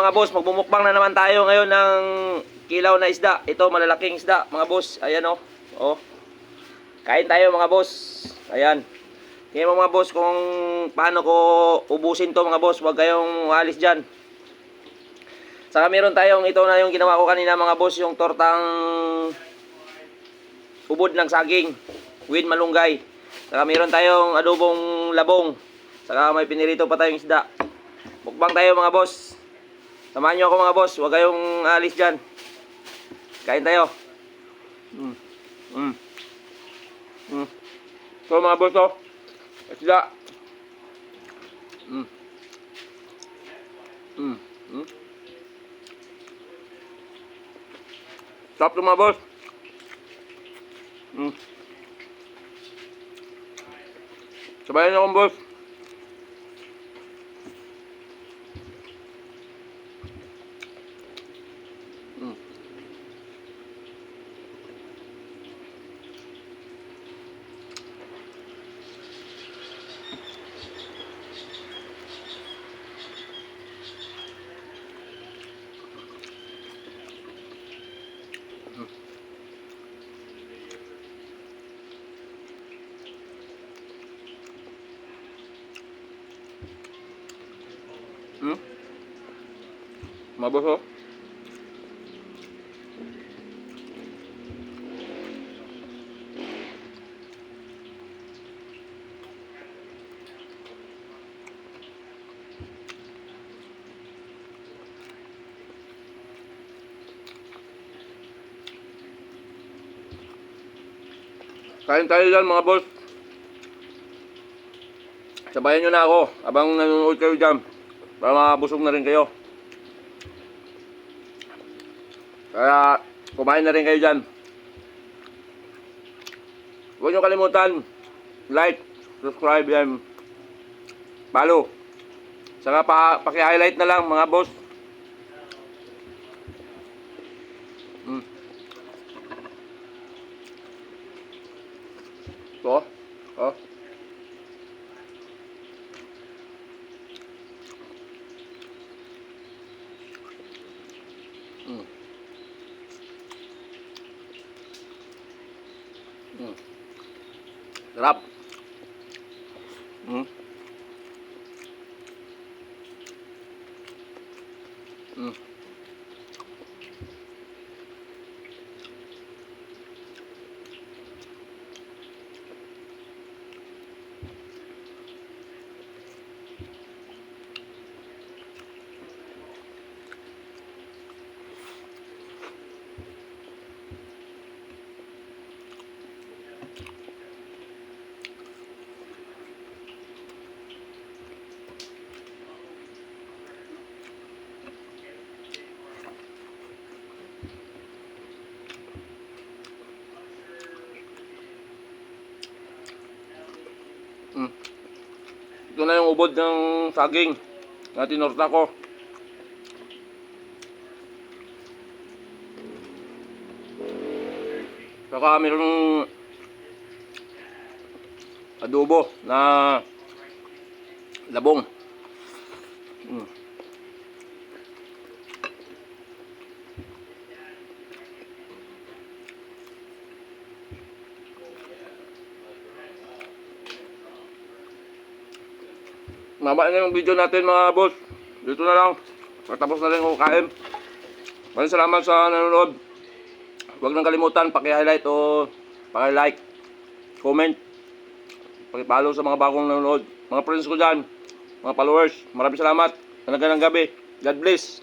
Mga boss, magbumukbang na naman tayo ngayon ng kilaw na isda. Ito, malalaking isda, mga boss. Ayan o. Oh. Kain tayo mga boss. Ayan. Tingnan mo mga boss kung paano ko ubusin to mga boss. Huwag kayong alis dyan. Saka meron tayong, ito na yung ginawa ko kanina mga boss, yung tortang ubod ng saging. With malunggay. Saka meron tayong adobong labong. Saka may pinirito pa tayong isda. Mukbang tayo mga boss. Samahan nyo ako mga boss. Huwag kayong alis dyan. Kain tayo. Mm. Mm. Mm. So mga boss oh. Isda. Mm. Mm. Mm. Sarap to mga boss. Mm. Sabayan akong boss. Hmm? Oh. Kain tayo dyan mga boss. Sabayan nyo na ako habang nanonood kayo dyan. Para mabusog na rin kayo. Kaya kumain na rin kayo dyan. Huwag nyo kalimutan. Like, subscribe, and follow. Saka pa, paki-highlight na lang mga boss. Mm. Oh, oh. Mm. Mm. Sarap. Mm. Mm. Mm. Ito na yung ubod ng saging na tinorta ko. Saka mayroong adobo na labong. Mm. Maba na yung video natin mga boss. Dito na lang. Patapos na rin ako kain. Maraming salamat sa nanonood. Huwag nang kalimutan, paki-highlight o paki-like, comment, paki-follow sa mga bagong nanonood. Mga friends ko dyan, mga followers, maraming salamat. Talaga ng gabi. God bless.